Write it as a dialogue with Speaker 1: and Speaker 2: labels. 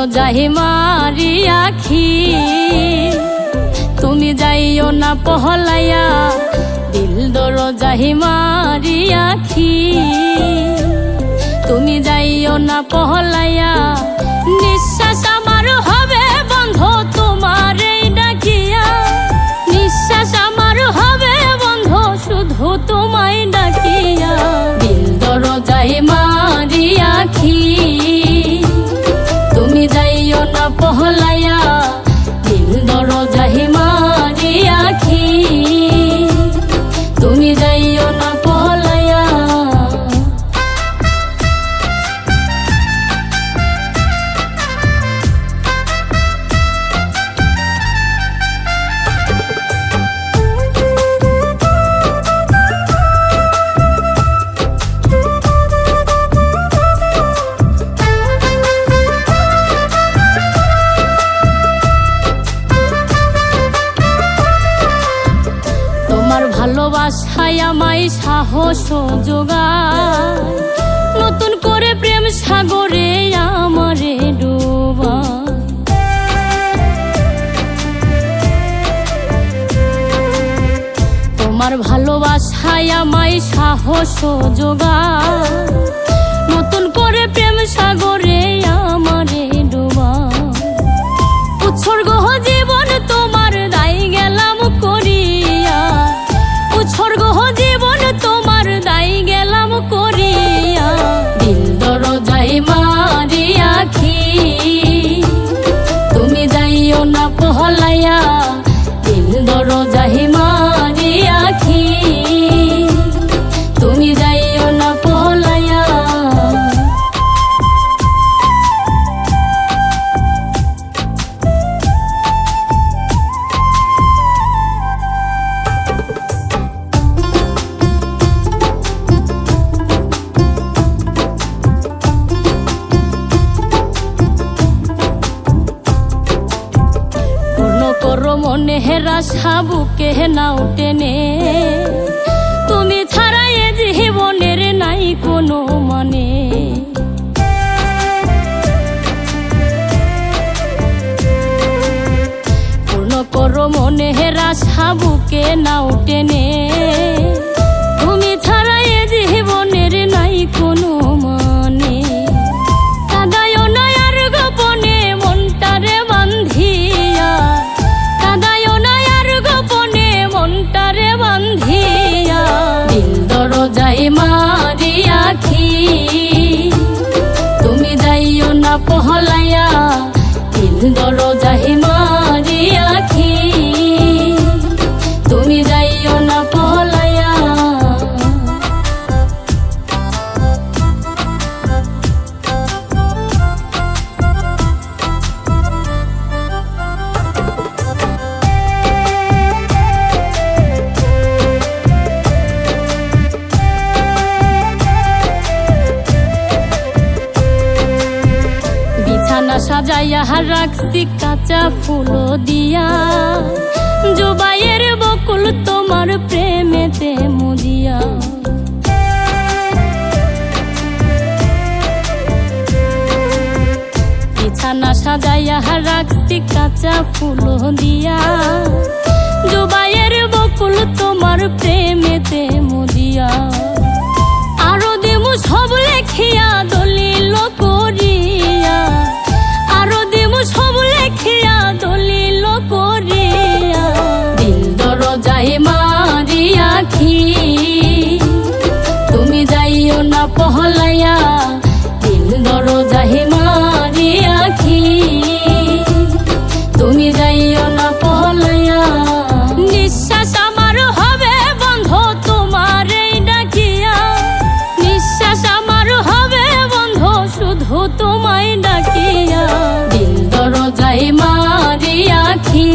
Speaker 1: দরজাহি মারি আখি। তুমি যাইও না পহলাইয়া দিল দরজাহি মারি আখি। তুমি যাইও না পহলাইয়া নিঃশ্বাস আমার হবে বন্ধ ভালোবাসায় আমায় সাহস যোগায় নতুন করে প্রেম সাগরে আমারে ডুবা তোমার ভালোবাসায় আমায় সাহস যোগায় করো রাশা বুকে হে তুমি ছাড়া এ জীবনের নাই কোনো মানে। পূর্ণ করো মনে হেরা বুকে নাও টেনে তুমি যাইও না পহলাইয়া দিল দরজাই বিছানা সাজাইয়া রাখছি কাঁচা ফুল দিয়া। জুবাইয়ের বকুল তোমার প্রেমেতে মুদিয়া। বিছানা সাজাইয়া রাখছি কাঁচা ফুল দিয়া। পহলাইয়া দিল দরজাই মারি আখি তুমি যাইও না পহলাইয়া, নিঃশ্বাস আমার হবে বন্ধ তোমার এই ডাকিয়া। নিঃশ্বাস আমার হবে বন্ধ, শুধু তোমায় ডাকিয়া। দিল দরজাই মারি আখি